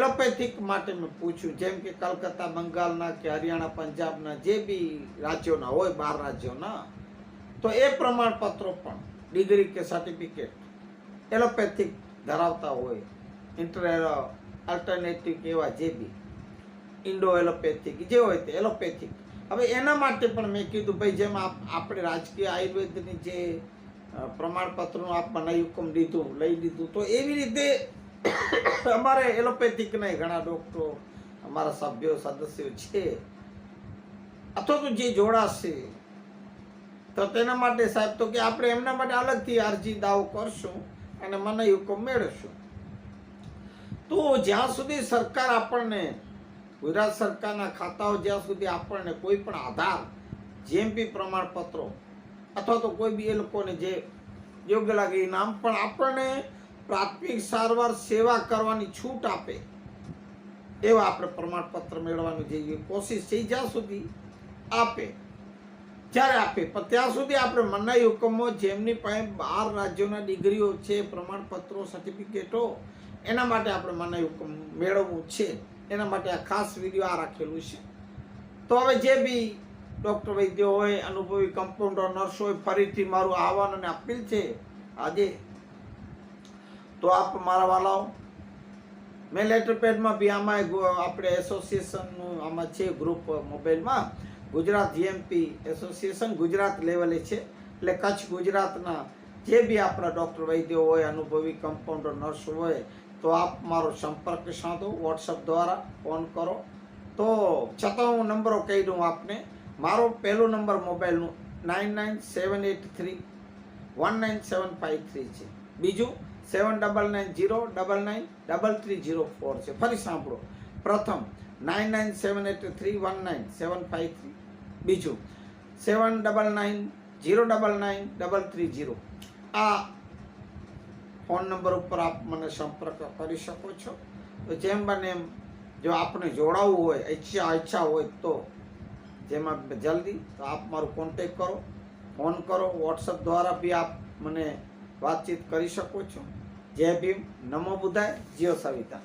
Allopathic માટે મેં પૂછ્યું, જેમ કે કલકત્તા, બંગાળના કે હરિયાણા, પંજાબના જે બી રાજ્યોના હોય, બાર રાજ્યોના, તો એ પ્રમાણપત્રો પણ, ડિગ્રી કે સર્ટિફિકેટ એલોપેથિક ધરાવતા હોય ઇન્ટર અલ્ટરનેટિવ એવા જે બી ઇન્ડો એલોપેથિક જે હોય તે એલોપેથિક. હવે એના માટે પણ મેં કીધું, ભાઈ, જેમ આપ- આપણે રાજકીય આયુર્વેદની જે પ્રમાણપત્રનું આપ બનાવી હુકમ લીધું લઈ લીધું, તો એવી રીતે અમારે એલોપેથિકના ઘણા ડૉક્ટરો અમારા સભ્યો, સદસ્યો છે. અથવા તો જે જોડાશે. તો તેના માટે સાહેબ, તો કે આપણે એમના માટે અલગથી અરજી દાવો કરશું અને મને હુકમ મેળવશું. તો જ્યાં સુધી સરકાર આપણને, ગુજરાત સરકારના ખાતાઓ જ્યાં સુધી આપણને કોઈ પણ આધાર જેમપી પ્રમાણપત્રો, અથવા તો કોઈ બી એ લોકોને જે યોગ્ય લાગે એ નામ પણ આપણને પ્રાથમિક સારવાર સેવા કરવાની છૂટ આપે. એવા આપણે પ્રમાણપત્ર મેળવવાનું જોઈએ કોશિશ છે ઈ જ્યાં સુધી આપે. જ્યારે આપે, પણ ત્યાં સુધી આપણે મનાઈ હુકમો જેમની પાસે બાર રાજ્યોના ડિગ્રીઓ છે, પ્રમાણપત્રો, સર્ટિફિકેટો, એના માટે આપણે મનાઈ હુકમ મેળવવું છે. એના માટે આ ખાસ વીડિયો આ રાખેલું છે. તો હવે જે બી ડૉક્ટર વૈદ્યો હોય, અનુભવી, કમ્પાઉન્ડર, નર્સ હોય, ફરીથી મારું આહવાન અને અપીલ છે, આજે તો આપ મારા વાલાઓ મેં લેટર પેડમાં બી આમાં આપણે એસોસિએશનનું આમાં છે ગ્રુપ મોબાઈલમાં. ગુજરાત જીએમપી એસોસિએશન ગુજરાત લેવલે છે. એટલે કચ્છ ગુજરાતના જે બી આપણા ડૉક્ટર વૈદ્યો હોય, અનુભવી કમ્પાઉન્ડર, નર્સ હોય, તો આપ મારો સંપર્ક સાધો, વોટ્સઅપ દ્વારા ફોન કરો. તો છતાં હું નંબરો કહી દઉં આપને. મારો પહેલો number મોબાઈલનું nine nine seven eight three, one nine seven five three છે. બીજું seven double nine zero double nine double three zero four છે. ફરી સાંભળો. પ્રથમ nine nine seven eight three one nine seven five three બીજું seven double nine zero double nine double three zero આ phone number ઉપર આપ મને સંપર્ક કરી શકો છો. તો જેમ બને એમ જો આપને જોડાવવું હોય, ઈચ્છા ઈચ્છા હોય તો જેમાં જલ્દી તો આપ મારું કોન્ટેક કરો ફોન કરો વોટ્સઅપ દ્વારા બી આપ મને વાતચીત કરી શકો છો. જય ભીમ. નમો બુધાય. જીઓ સવિતા.